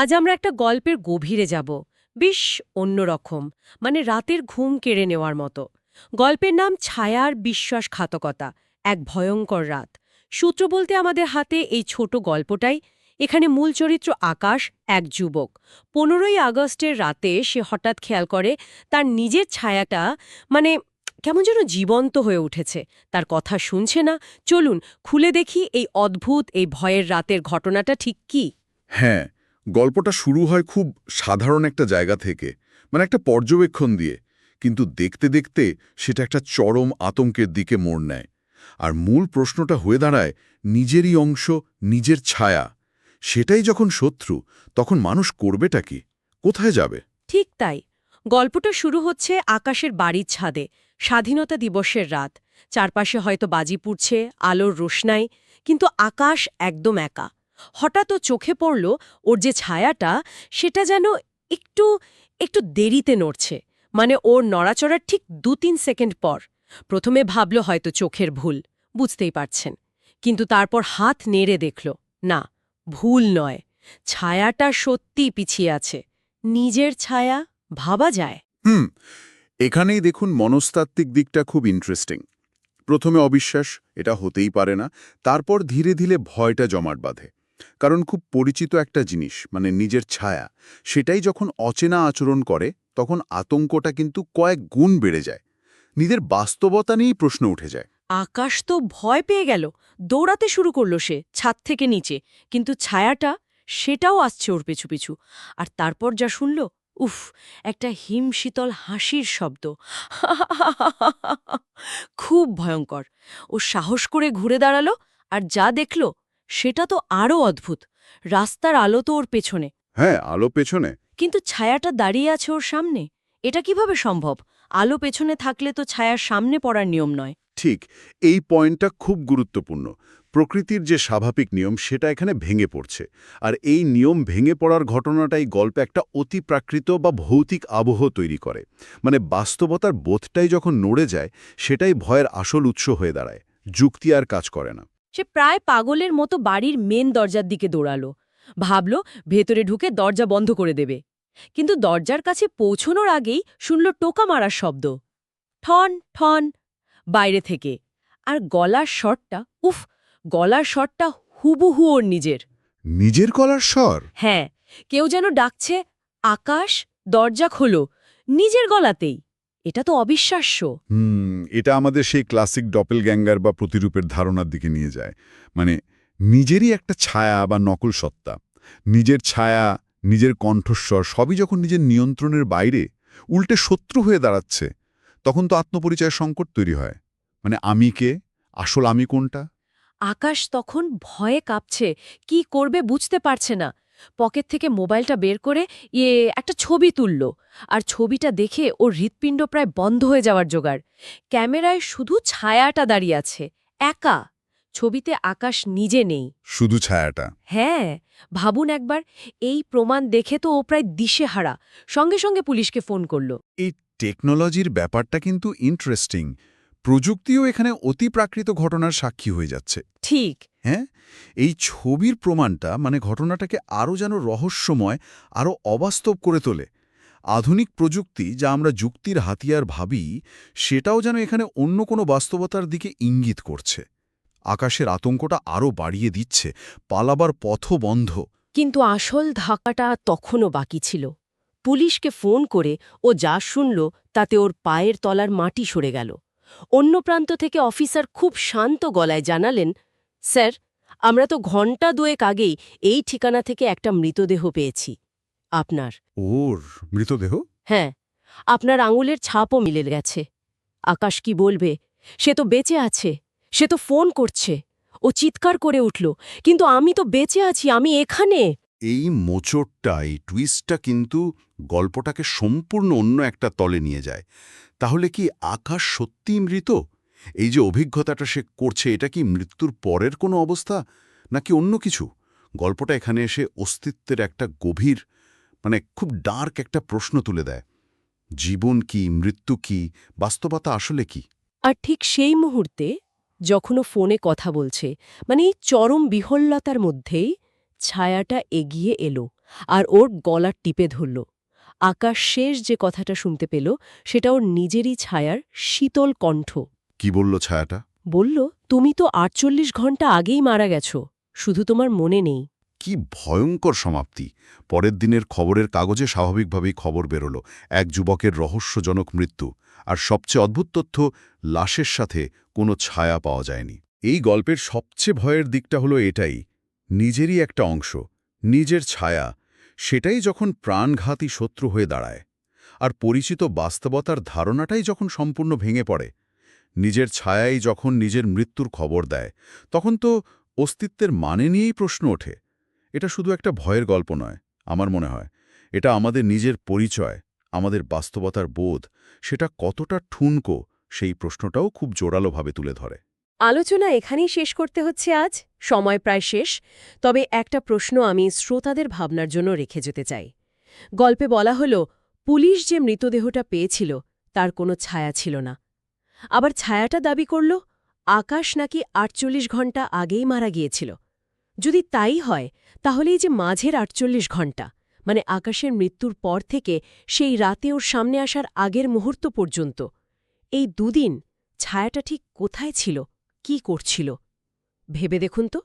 আজ আমরা একটা গল্পের গভীরে যাব, বেশ অন্যরকম মানে রাতের ঘুম কেড়ে নেওয়ার মতো। গল্পের নাম ছায়ার বিশ্বাসঘাতকতা, এক ভয়ঙ্কর রাত। সূত্র বলতে আমাদের হাতে এই ছোট গল্পটাই। এখানে মূল চরিত্র আকাশ, এক যুবক। পনেরোই আগস্টের রাতে সে হঠাৎ খেয়াল করে, তার নিজের ছায়াটা মানে কেমন যেন জীবন্ত হয়ে উঠেছে। তার কথা শুনছে না। চলুন, খুলে দেখি এই অদ্ভুত এই ভয়ের রাতের ঘটনাটা ঠিক কি? হ্যাঁ গল্পটা শুরু হয় খুব সাধারণ একটা জায়গা থেকে মানে একটা পর্যবেক্ষণ দিয়ে, কিন্তু দেখতে দেখতে সেটা একটা চরম আতঙ্কের দিকে মোড় নেয়। আর মূল প্রশ্নটা হয়ে দাঁড়ায়, নিজেরই অংশ, নিজের ছায়া। সেটাই যখন শত্রু, তখন মানুষ করবেটা কি? কোথায় যাবে? ঠিক তাই। গল্পটা শুরু হচ্ছে আকাশের বাড়ির ছাদে, স্বাধীনতা দিবসের রাত। চারপাশে হয়তো বাজি পুড়ছে, আলোর রোশনাই, কিন্তু আকাশ একদম একা। হঠাৎ ও চোখে পড়ল ওর যে ছায়াটা, সেটা যেন একটু একটু দেরিতে নড়ছে। মানে ওর নড়াচড়ার ঠিক দু তিন সেকেন্ড পর। প্রথমে ভাবল হয়তো চোখের ভুল, বুঝতেই পারছেন। কিন্তু তারপর হাত নেড়ে দেখল, না, ভুল নয়। ছায়াটা সত্যি পিছিয়ে আছে। নিজের ছায়া, ভাবা যায়। হুম, এখানেই দেখুন মনস্তাত্ত্বিক দিকটা খুব ইন্টারেস্টিং প্রথমে অবিশ্বাস, এটা হতেই পারে না। তারপর ধীরে ধীরে ভয়টা জমাট বাঁধে। কারণ খুব পরিচিত একটা জিনিস মানে নিজের ছায়া। সেটাই যখন অচেনা আচরণ করে, তখন আতঙ্কটা কিন্তু কয়েক গুণ বেড়ে যায়। নিজের বাস্তবতা নিয়েই প্রশ্ন উঠে যায়। আকাশ তো ভয় পেয়ে গেল। দৌড়াতে শুরু করল সে, ছাদ থেকে নিচে। কিন্তু ছায়াটা, সেটাও আসছে ওর পিছু পিছু। আর তারপর যা শুনল, উফ, একটা হিমশীতল হাসির শব্দ। খুব ভয়ঙ্কর। ও সাহস করে ঘুরে দাঁড়াল আর যা দেখল সেটা তো আরও অদ্ভুত। রাস্তার আলো তো ওর পেছনে। হ্যাঁ আলো পেছনে। কিন্তু ছায়াটা দাঁড়িয়ে আছে ওর সামনে। এটা কীভাবে সম্ভব? আলো পেছনে থাকলে তো ছায়ার সামনে পড়ার নিয়ম নয়। ঠিক এই পয়েন্টটা খুব গুরুত্বপূর্ণ। প্রকৃতির যে স্বাভাবিক নিয়ম সেটা এখানে ভেঙে পড়ছে। আর এই নিয়ম ভেঙে পড়ার ঘটনাটাই গল্পে একটা অতি প্রাকৃত বা ভৌতিক আবহ তৈরি করে। মানে বাস্তবতার বোধটাই যখন নড়ে যায় সেটাই ভয়ের আসল উৎস হয়ে দাঁড়ায়। যুক্তি আর কাজ করে না। সে প্রায় পাগলের মতো বাড়ির মেন দরজার দিকে দৌড়ালো। ভাবল ভেতরে ঢুকে দরজা বন্ধ করে দেবে। কিন্তু দরজার কাছে পৌঁছনোর আগেই শুনল টোকা মারার শব্দ। ঠন ঠন বাইরে থেকে। আর গলার শটটা উফ গলার শটটা হুবহু ওর নিজের। নিজের গলার স্বর? হ্যাঁ কেউ যেন ডাকছে আকাশ দরজা খোলো নিজের গলাতেই। এটা তো অবিশ্বাস্য। হুম এটা আমাদের সেই ক্লাসিক ডপেল গ্যাঙ্গার বা প্রতিরূপের ধারণার দিকে নিয়ে যায়। মানে নিজেরই একটা ছায়া বা নকল সত্তা। নিজের ছায়া নিজের কণ্ঠস্বর সবই যখন নিজের নিয়ন্ত্রণের বাইরে উল্টে শত্রু হয়ে দাঁড়াচ্ছে তখন তো আত্মপরিচয় সংকট তৈরি হয়। মানে আমি কে? আসল আমি কোনটা? আকাশ তখন ভয়ে কাঁপছে। কি করবে বুঝতে পারছে না। পকেট থেকে মোবাইলটা বের করে ইয়ে একটা ছবি তুলল। আর ছবিটা দেখে ওর হৃৎপিণ্ড প্রায় বন্ধ হয়ে যাওয়ার জোগাড়। ক্যামেরায় শুধু ছায়াটা দাঁড়িয়ে আছে একা। ছবিতে আকাশ নিজে নেই। শুধু ছায়াটা? হ্যাঁ ভাবুন একবার এই প্রমাণ দেখে তো ও প্রায় দিশেহারা। সঙ্গে সঙ্গে পুলিশকে ফোন করল। এই টেকনোলজির ব্যাপারটা কিন্তু ইন্টারেস্টিং। প্রযুক্তিও এখানে অতি প্রাকৃত ঘটনার সাক্ষী হয়ে যাচ্ছে। ঠিক। হ্যাঁ? এই ছবির প্রমাণটা মানে ঘটনাটাকে আরও যেন রহস্যময় আরও অবাস্তব করে তোলে। আধুনিক প্রযুক্তি যা আমরা যুক্তির হাতিয়ার ভাবি, সেটাও যেন এখানে অন্য কোনো বাস্তবতার দিকে ইঙ্গিত করছে। আকাশের আতঙ্কটা আরও বাড়িয়ে দিচ্ছে, পালাবার পথও বন্ধ। কিন্তু আসল ধাক্কাটা তখনও বাকি ছিল। পুলিশকে ফোন করে ও যা শুনল, তাতে ওর পায়ের তলার মাটি সরে গেল। অন্য প্রান্ত থেকে অফিসার খুব শান্ত গলায় জানালেন স্যার আমরা তো ঘণ্টা দুয়েক আগেই এই ঠিকানা থেকে একটা মৃতদেহ পেয়েছি। আপনার। ওর মৃতদেহ? হ্যাঁ আপনার আঙুলের ছাপও মিলে গেছে। আকাশ কি বলবে? সে তো বেঁচে আছে সে তো ফোন করছে ও চিৎকার করে উঠল কিন্তু আমি তো বেঁচে আছি আমি এখানে। এই মোচড়টা এই টুইস্টটা কিন্তু গল্পটাকে সম্পূর্ণ অন্য একটা তলে নিয়ে যায়। তাহলে কি আকাশ সত্যিই মৃত? এই যে অভিজ্ঞতাটা সে করছে, এটা কি মৃত্যুর পরের কোনো অবস্থা? নাকি অন্য কিছু? গল্পটা এখানে এসে অস্তিত্বের একটা গভীর মানে খুব ডার্ক একটা প্রশ্ন তুলে দেয়। জীবন কি, মৃত্যু কি, বাস্তবতা আসলে কি? আর ঠিক সেই মুহূর্তে যখনও ফোনে কথা বলছে মানে এই চরম বিহল্লতার মধ্যেই ছায়াটা এগিয়ে এলো আর ওর গলার টিপে ধরল। আকাশ শেষ যে কথাটা শুনতে পেল, সেটা ওর নিজেরই ছায়ার শীতল কণ্ঠ। কি বলল ছায়াটা? বলল তুমি তো আটচল্লিশ ঘণ্টা আগেই মারা গেছ। শুধু তোমার মনে নেই। কি ভয়ঙ্কর সমাপ্তি। পরের দিনের খবরের কাগজে স্বাভাবিকভাবেই খবর বেরোল। এক যুবকের রহস্যজনক মৃত্যু। আর সবচেয়ে অদ্ভুত তথ্য লাশের সাথে কোনো ছায়া পাওয়া যায়নি। এই গল্পের সবচেয়ে ভয়ের দিকটা হলো এটাই। নিজেরই একটা অংশ নিজের ছায়া। সেটাই যখন প্রাণঘাতী শত্রু হয়ে দাঁড়ায়। আর পরিচিত বাস্তবতার ধারণাটাই যখন সম্পূর্ণ ভেঙে পড়ে নিজের ছায়াই যখন নিজের মৃত্যুর খবর দেয়, তখন তো অস্তিত্বের মানে নিয়েই প্রশ্ন ওঠে। এটা শুধু একটা ভয়ের গল্প নয়, আমার মনে হয়। এটা আমাদের নিজের পরিচয়, আমাদের বাস্তবতার বোধ, সেটা কতটা ঠুনকো, সেই প্রশ্নটাও খুব জোরালোভাবে তুলে ধরে। আলোচনা এখানেই শেষ করতে হচ্ছে আজ। সময় প্রায় শেষ। তবে একটা প্রশ্ন আমি শ্রোতাদের ভাবনার জন্য রেখে যেতে চাই। গল্পে বলা হল, পুলিশ যে মৃতদেহটা পেয়েছিল, তার কোনো ছায়া ছিল না। আবার ছায়াটা দাবি করল, আকাশ নাকি আটচল্লিশ ঘণ্টা আগেই মারা গিয়েছিল। যদি তাই হয়, তাহলেই যে মাঝের আটচল্লিশ ঘণ্টা মানে আকাশের মৃত্যুর পর থেকে সেই রাতে ওর সামনে আসার আগের মুহূর্ত পর্যন্ত, এই দুদিন ছায়াটা ঠিক কোথায় ছিল, কি করছিল? ভেবে দেখুন তো।